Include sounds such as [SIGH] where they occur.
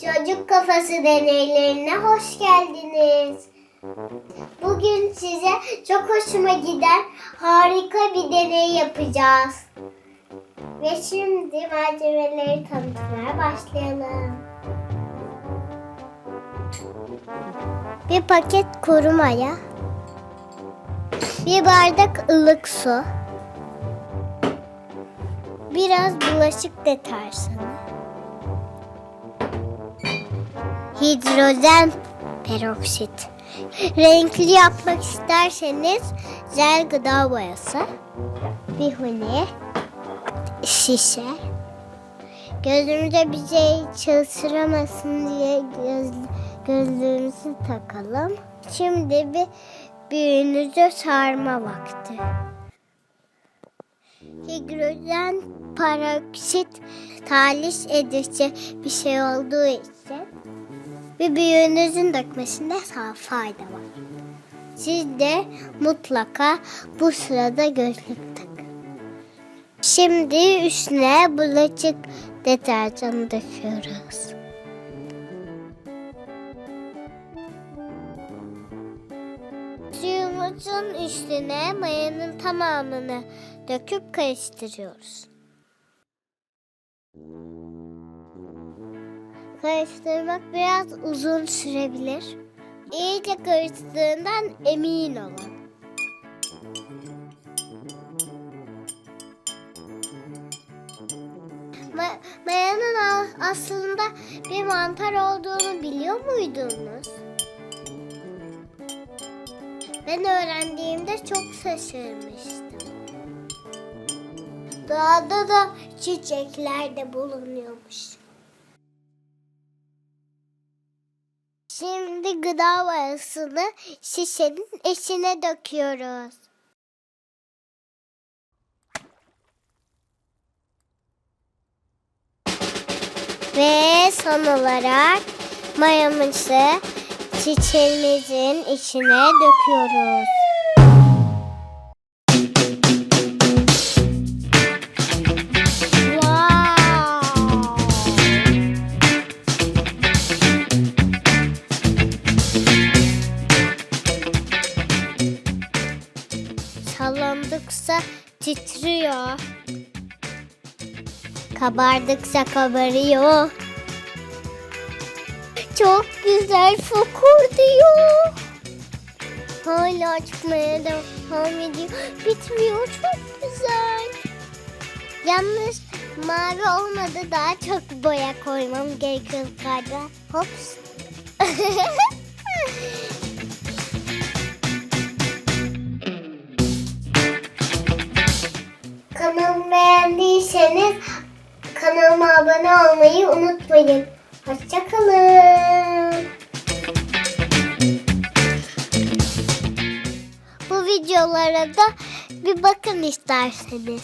Çocuk Kafası deneylerine hoş geldiniz. Bugün size çok hoşuma giden harika bir deney yapacağız. Ve şimdi malzemeleri tanıtmaya başlayalım. Bir paket kuru maya, bir bardak ılık su, biraz bulaşık deterjanı, hidrojen peroksit. Renkli yapmak isterseniz jel gıda boyası, bir huni, şişe. Gözümüze bir şey çalıştıramasın diye göz, gözlüğümüzü takalım. Şimdi bir büyüğünüzü sarma vakti. Hidrojen peroksit tahliş edici bir şey olduğu için bir büyüğünüzün dökmesinde fayda var. Siz de mutlaka bu sırada gözlük takın. Şimdi üstüne bulaşık deterjanı döküyoruz. Suyumuzun üstüne mayanın tamamını döküp karıştırıyoruz. Karıştırmak biraz uzun sürebilir. İyice karıştığından emin olun. Ma- mayanın aslında bir mantar olduğunu biliyor muydunuz? Ben öğrendiğimde çok şaşırmıştım. Doğada da çiçekler de bulunuyormuş. Şimdi gıda boyasını şişenin içine döküyoruz. Ve son olarak mayamızı çiçeğimizin içine döküyoruz. Sallandıkça titriyor. Kabardıkça kabarıyor. Çok güzel fokur diyor. Hala çıkmaya devam ediyor. Bitmiyor çok güzel. Yalnız mavi olmadı daha çok boya koymam gerekiyor galiba. Hops. [LAUGHS] Beğendiyseniz kanalıma abone olmayı unutmayın. Hoşçakalın. Bu videolara da bir bakın isterseniz.